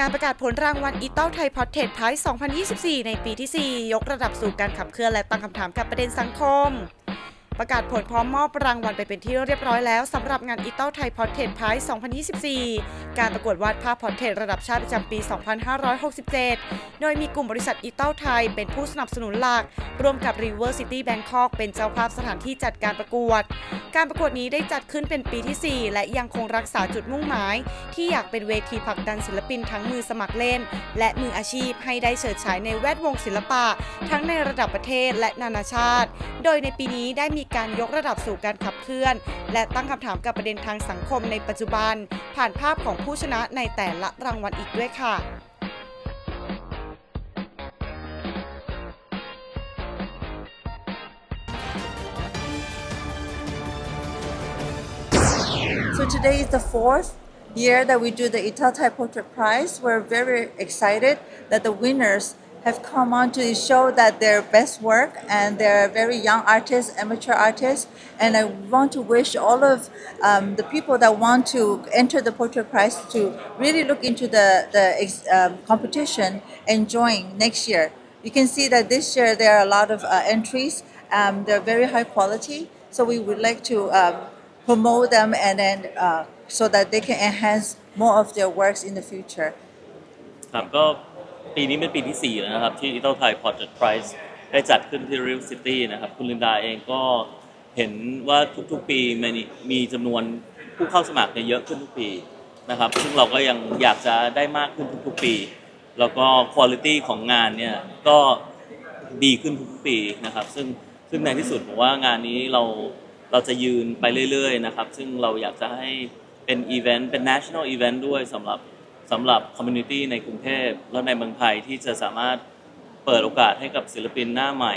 งานประกาศผลรางวัลอีตอลไทยพอดเทสตไพรส์2024 ในปีที่ 4 ยกระดับสู่การขับเคลื่อนและตั้งคำถามกับประเด็นสังคม ประกาศผลพร้อมมอบรางวัลไปเป็นที่เรียบร้อยแล้วสำหรับงานอีเต้าไทยพอร์เทรตไพรส์2024 การประกวดวาดภาพพอร์เทรตระดับชาติประจำปี 2567 โดยมีกลุ่มบริษัทอีเต้าไทยเป็นผู้สนับสนุนหลัก ร่วมกับ River City Bangkok เป็นเจ้าภาพสถานที่จัดการประกวด การประกวดนี้ได้จัดขึ้นเป็นปีที่ 4 และยังคงรักษาจุดมุ่งหมาย ที่อยากเป็นเวทีผลักดันศิลปินทั้งมือสมัครเล่น และมืออาชีพให้ได้เฉิดฉายในแวดวงศิลปะ ทั้งในระดับประเทศและนานาชาติ โดยในปีนี้ได้มีการยกระดับสู่การขับเคลื่อน และตั้งคำถามกับประเด็นทางสังคมในปัจจุบัน ผ่านภาพของผู้ชนะในแต่ละรางวัลอีกด้วยค่ะ So today is the fourth year that we do the Itatai Portrait Prize. We're very excited that the winners have come on to show that their best work and they're very young artists, amateur artists. And I want to wish all of um, the people that want to enter the Portrait Prize to really look into the, the ex- um, competition and join next year. You can see that this year there are a lot of uh, entries. Um, they're very high quality. So we would like to um, promote them and then uh, so that they can enhance more of their works in the future. ครับก็ ปีนี้เป็นปีที่ 4 แล้วนะครับ ที่ Little Thai Portrait Prize ได้จัดขึ้นที่ Real City นะครับ คุณลินดาเองก็เห็นว่าทุกๆ ปีมีมีจำนวนผู้เข้าสมัครเนี่ยเยอะขึ้นทุกปีนะครับ ซึ่งเราก็ยังอยากจะได้มากขึ้นทุกๆ ปี แล้วก็คุณภาพของงานเนี่ยก็ดีขึ้นทุกๆ ปีนะครับ ซึ่งซึ่งในที่สุดผมว่างานนี้เราเราจะยืนไปเรื่อยๆ นะครับ ซึ่งเราอยากจะให้เป็นอีเวนต์เป็น national event ด้วยสำหรับ สำหรับคอมมูนิตี้ในกรุงเทพและในเมืองไทยที่จะสามารถเปิดโอกาสให้กับศิลปินหน้าใหม่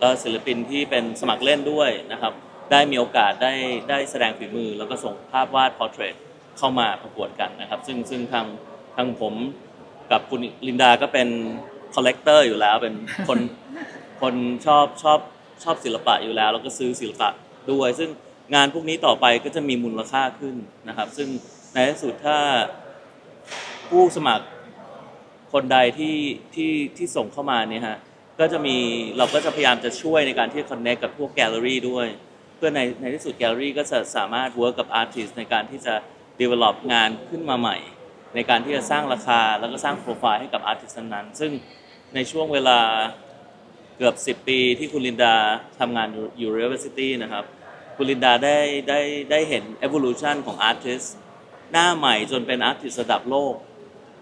และศิลปินที่เป็นสมัครเล่นด้วยนะครับ ได้มีโอกาสได้ได้แสดงฝีมือ แล้วก็ส่งภาพวาดพอร์เทรตเข้ามาประกวดกันนะครับ ซึ่งซึ่งทางทางผมกับคุณลินดาก็เป็นคอลเลกเตอร์อยู่แล้วเป็นคนคนชอบชอบชอบศิลปะอยู่แล้ว แล้วก็ซื้อศิลปะด้วย ซึ่งงานพวกนี้ต่อไปก็จะมีมูลค่าขึ้นนะครับ ซึ่งในที่สุดถ้า ผู้สมัครคนใดที่ที่ที่ส่งเข้ามาเนี่ยฮะก็จะมีเราก็จะพยายามจะช่วยในการที่คอนเน c t กับพวกแกลเลอรี่ด้วย เพื่อในในที่สุดแกลเลอรี่ก็จะสามารถ work กับ artist ในการที่จะ develop งานขึ้นมาใหม่ ในการที่จะสร้างราคาแล้วก็สร้างโปรไฟล์ให้กับ artist นั้นๆซึ่งในช่วงเวลาเกือบ 10 ปีที่คุณลินดาทำงานอยู่อยู่ University นะครับ คุณลินดาได้ได้ได้เห็น evolution ของ artist หน้าใหม่จนเป็น artist ระดับโลก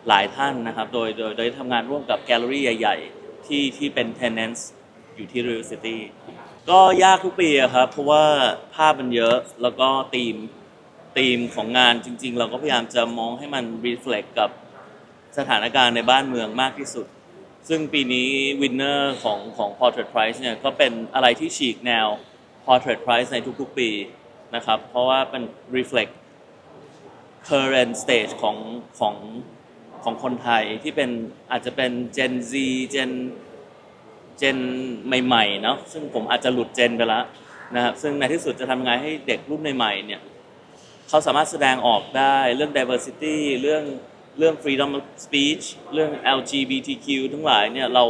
หลายท่านนะครับ โดยโดยโดยทำงานร่วมกับแกลเลอรี่ใหญ่ๆ ที่ที่เป็น tenants อยู่ที่ Real City ก็ยากทุกปีอะครับ เพราะว่าภาพมันเยอะแล้วก็ธีมธีมของงานจริง ๆ เราก็พยายามจะมองให้มัน reflect กับสถานการณ์ในบ้านเมืองมากที่สุด ซึ่งปีนี้วินเนอร์ของของ Portrait Prize เนี่ยก็เป็นอะไรที่ฉีกแนว Portrait Prize ในทุกๆปีนะครับ เพราะว่าเป็น reflect current stage ของของ ของคนไทยที่เป็นอาจจะเป็น Gen Z Gen Gen ใหม่ๆเนาะซึ่งผมอาจจะหลุดเจนไปแล้วนะครับซึ่งในที่สุดจะทำยังไงให้เด็กรุ่นใหม่ๆเนี่ยเขาสามารถแสดงออกได้เรื่อง diversity เรื่องเรื่อง freedom of speech เรื่อง LGBTQ ทั้งหลายเนี่ยเรา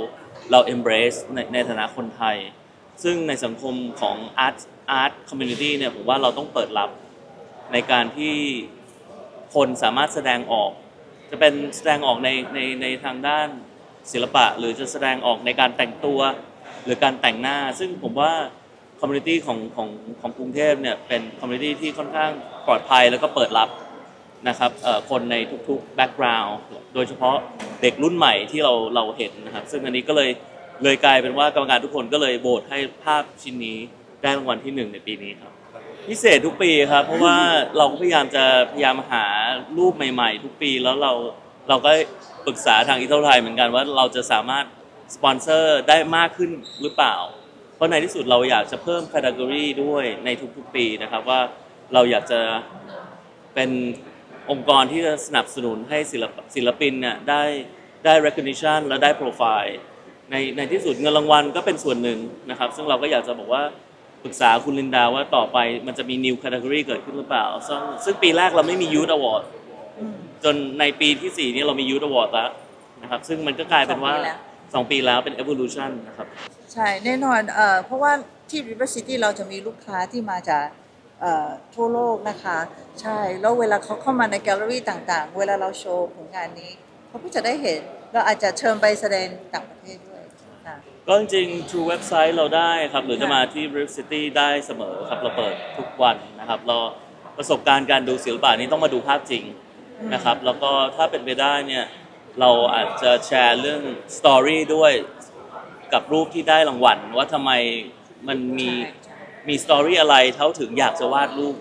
เรา embrace ในในฐานะคนไทย ซึ่งในสังคมของ art art community เนี่ยผมว่าเราต้องเปิดรับในการที่คนสามารถแสดงออก จะเป็นแสดงออกในในในทางด้านศิลปะ หรือจะแสดงออกในการแต่งตัว หรือการแต่งหน้า ซึ่งผมว่าคอมมูนิตี้ของของของกรุงเทพเนี่ยเป็นคอมมูนิตี้ที่ค่อนข้างปลอดภัยแล้วก็เปิดรับนะครับคนในทุกๆแบ็กกราวด์โดยเฉพาะเด็กรุ่นใหม่ที่เราเราเห็นนะครับ ซึ่งอันนี้ก็เลยเลยกลายเป็นว่ากรรมการทุกคนก็เลยโหวตให้ภาพชิ้นนี้ได้รางวัลที่หนึ่งในปีนี้ครับ พิเศษทุกปีครับ เพราะว่าเราก็พยายามจะพยายามหารูปใหม่ ๆ ทุกปีแล้วเราเราก็ปรึกษาทางอีเทลไทยเหมือนกันว่าเราจะสามารถสปอนเซอร์ได้มากขึ้นหรือเปล่า เพราะในที่สุดเราอยากจะเพิ่มแคตตากรีด้วยในทุกๆปีนะครับว่าเราอยากจะเป็นองค์กรที่จะสนับสนุนให้ศิลปศิลปินเนี่ยได้ได้ recognition และได้โปรไฟล์ในในที่สุดเงินรางวัลก็เป็นส่วนหนึ่งนะครับ ซึ่งเราก็อยากจะบอกว่า ปรึกษาคุณลินดาว่าต่อไปมันจะมี new category เกิดขึ้นหรือเปล่า ซึ่งซึ่งปีแรกเราไม่มี youth award จนในปีที่สี่นี้เรามียูทอวอร์ดแล้วนะครับ ซึ่งมันก็กลายเป็นว่าสองปีแล้วสองปีแล้วเป็น evolution นะครับ ใช่ แน่นอนเอ่อเพราะว่าที่ River City เราจะมีลูกค้าที่มาจากเอ่อทั่วโลกนะคะ ใช่ แล้วเวลาเขาเข้ามาในแกลเลอรี่ต่างๆ เวลาเราโชว์ผลงานนี้ เขาก็จะได้เห็นเราอาจจะเชิญไปแสดงต่างประเทศด้วยค่ะ ก็จริงๆ True Website เราได้ครับ หรือจะมาที่ Rift City ได้เสมอครับ เราเปิดทุกวันนะครับ เราประสบการณ์การดูศิลปะนี้ต้องมาดูภาพจริงนะครับ แล้วก็ถ้าเป็นไปได้เนี่ย เราอาจจะแชร์เรื่องสตอรี่ด้วยกับรูปที่ได้รางวัลว่าทำไมมันมีใช่ใช่มีสตอรี่อะไรเท่าถึงอยากจะวาดรูป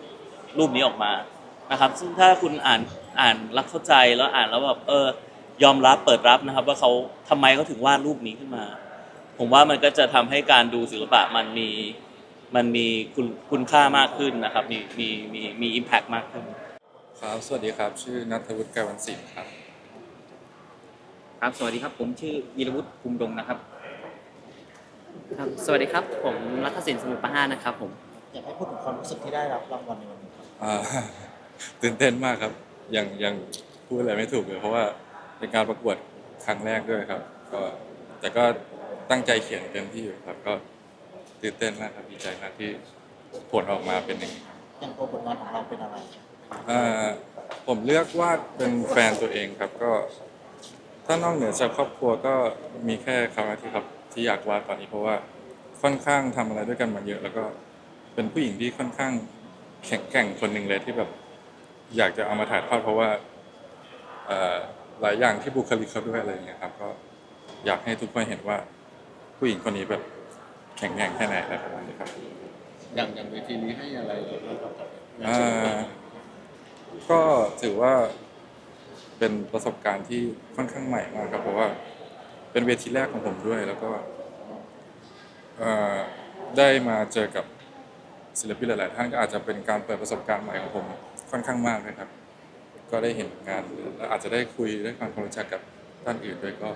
รูปนี้ออกมานะครับ ซึ่งถ้าคุณอ่านอ่านแล้วเข้าใจแล้วอ่านแล้วแบบเออยอมรับเปิดรับนะครับ ว่าเขาทำไมเขาถึงวาดรูปนี้ขึ้นมา ผมว่ามันก็จะทำให้การดูศิลปะมันมีมันมีคุณคุณค่ามากขึ้นนะครับ มีมีมีมีอิมแพกมากขึ้น ครับ สวัสดีครับ ชื่อนัทวุฒิไกรวันศิลป์ครับ ครับ สวัสดีครับ ผมชื่อวีรวุฒิภูมิดงนะครับ ครับ สวัสดีครับ ผมรัฐศิลป์สมุทรปราหารนะครับผม อยากให้พูดถึงความรู้สึกที่ได้รับรางวัลในวันนี้ครับอ่าตื่นเต้นมากครับ ยังยังพูดอะไรไม่ถูกเลย เพราะว่าเป็นการประกวดครั้งแรกด้วยครับ ก็แต่ก็ ตั้งใจเขียนเต็มที่อยู่ครับ ก็ตื่นเต้นมากครับดีใจมากที่ผลออกมาเป็นอย่างนี้อย่างตัวผลงานของเราเป็นอะไรอ่าผมเลือกวาดเป็นแฟนตัวเองครับก็ ถ้านอกเหนือจากครอบครัวก็มีแค่คำว่าที่ครับที่อยากวาดตอนนี้เพราะว่าค่อนข้างทำอะไรด้วยกันมาเยอะ แล้วก็เป็นผู้หญิงที่ค่อนข้างแข็งแกร่งคนหนึ่งเลยที่แบบอยากจะเอามาถ่ายทอดเพราะว่าเอ่อหลายอย่างที่บุคลิกเขาด้วยอะไรอย่างเงี้ยครับ ก็อยากให้ทุกคนเห็นว่า ผู้หญิงคนนี้แบบแข็งแกร่งแค่ไหนอะไรประมาณนี้ครับอย่างอย่างเวทีนี้ให้อะไรเราบ้างครับกับงานอ่ศิลปะาก็ถือว่าเป็นประสบการณ์ที่ค่อนข้างใหม่มากครับเพราะว่าเป็นเวทีแรกของผมด้วย แล้วก็เอ่อได้มาเจอกับศิลปินหลาย ๆ ท่านก็อาจจะเป็นการเปิดประสบการณ์ใหม่ของผมค่อนข้างมากนะครับ ก็ได้เห็นงานและอาจจะได้คุยได้ความรู้จักกับท่านอื่นด้วยก็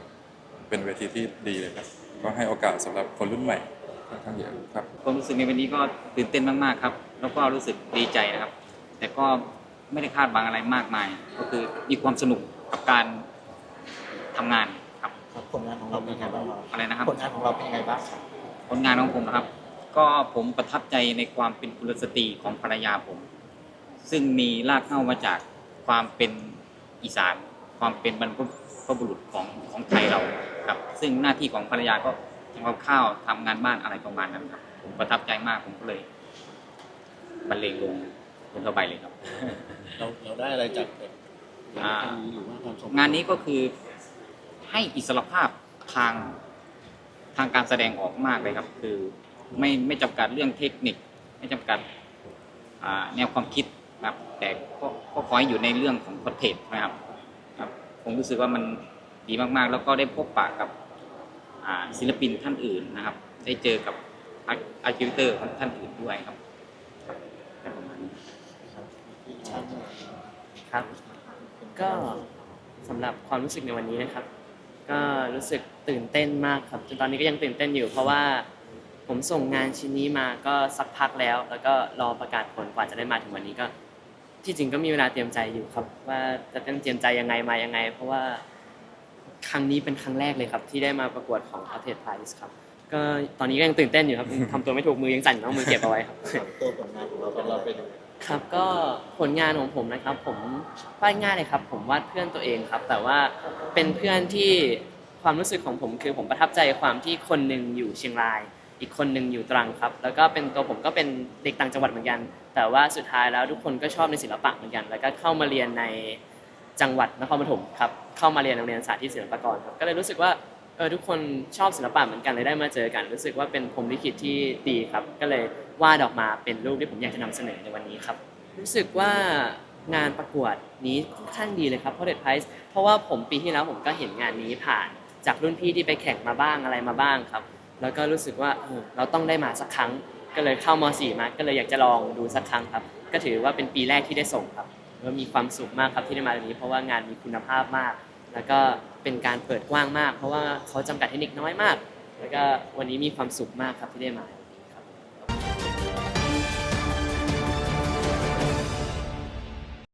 เป็นเวทีที่ดีเลยครับ ก็ให้โอกาสสำหรับคนรุ่นใหม่ค่อนข้างเยอะครับความรู้สึกในวันนี้ก็ตื่นเต้นมากๆครับ แล้วก็รู้สึกดีใจนะครับ แต่ก็ไม่ได้คาดหวังอะไรมากมาย ก็คือมีความสนุกกับการทำงานครับครับผลงานของเราเป็นยังไงบ้างครับอะไรนะครับผลงานของเราเป็นยังไงบ้างครับผลงานของผมนะครับ ก็ผมประทับใจในความเป็นกุลสตรีของภรรยาผม ซึ่งมีรากเหง้ามาจากความเป็นอีสาน ความเป็นบรรพบุรุษ ของของไทยเราครับ ซึ่งหน้าที่ของภรรยาก็ทำกับข้าวทำงานบ้านอะไรประมาณนั้นครับ ผมประทับใจมากผมก็เลยบรรเลงลงบนกระใบเลยครับ เราเราได้อะไรจากแบบอ่างานนี้หรือว่าความสมงานนี้ก็คือให้อิสรภาพทางทางการแสดงออกมากเลยครับ คือไม่ไม่จำกัดเรื่องเทคนิค ไม่จำกัดอ่าแนวความคิดนะครับแต่ก็ก็ขอให้อยู่ในเรื่องของคอนเทนต์นะครับครับ ผมรู้สึกว่ามันดีมากๆ แล้วก็ได้พบปะกับศิลปินท่านอื่นนะครับ ได้เจอกับอาร์คิวเตอร์ท่านอื่นด้วยครับครับประมาณนี้ครับ ก็สำหรับความรู้สึกในวันนี้นะครับ ก็รู้สึกตื่นเต้นมากครับจนตอนนี้ก็ยังตื่นเต้นอยู่ เพราะว่าผมส่งงานชิ้นนี้มาก็สักพักแล้ว แล้วก็รอประกาศผลกว่าจะได้มาถึงวันนี้ก็ ที่จริงก็มีเวลาเตรียมใจอยู่ครับ ว่าจะต้องเตรียมใจยังไงมายังไง เพราะว่าครั้งนี้เป็นครั้งแรกเลยครับ ที่ได้มาประกวดของ a r t e d Prize ครับ ก็ตอนนี้ก็ยังตื่นเต้นอยู่ครับทำตัวไม่ถูกมือยังสั่นอยู่ต้องมือเก็บเอาไว้ครับ ตัวผลงานของเราเป็นเราเป็นยังไงครับก็ผลงานของผมนะครับ ผมวาดง่ายเลยครับ ผมวาดเพื่อนตัวเองครับ แต่ว่าเป็นเพื่อนที่ความรู้สึกของผมคือผมประทับใจความที่คนหนึ่งอยู่เชียงราย อีกคนหนึ่งอยู่ตรังครับ แล้วก็เป็นตัวผมก็เป็นเด็กต่างจังหวัดเหมือนกัน แต่ว่าสุดท้ายแล้วทุกคนก็ชอบในศิลปะเหมือนกัน แล้วก็เข้ามาเรียนในจังหวัดนครปฐมครับ เข้ามาเรียนโรงเรียนสาธิตศิลปากรครับ ก็เลยรู้สึกว่าเออทุกคนชอบศิลปะเหมือนกันเลยได้มาเจอกัน รู้สึกว่าเป็นพรมลิขิตที่ดีครับ ก็เลยวาดออกมาเป็นรูปที่ผมอยากจะนำเสนอในวันนี้ครับ รู้สึกว่างานประกวดนี้ค่อนข้างดีเลยครับ p o r t r a i t Prize เพราะว่าผมปีที่แล้วผมก็เห็นงานนี้ผ่านจากรุ่นพี่ที่ไปแข่งมาบ้างอะไรมาบ้างครับ แล้วก็รู้สึกว่าเราต้องได้มาสักครั้ง ก็เลยเข้าม .4 มา ก็เลยอยากจะลองดูสักครั้งครับ ก็ถือว่าเป็นปีแรกที่ได้ส่งครับแล้วมีความสุขมากครับที่ได้มาตรงนี้ เพราะว่างานมีคุณภาพมาก แล้วก็เป็นการเปิดกว้างมาก เพราะว่าเขาจำกัดเทคนิคน้อยมาก แล้วก็วันนี้มีความสุขมากครับที่ได้มา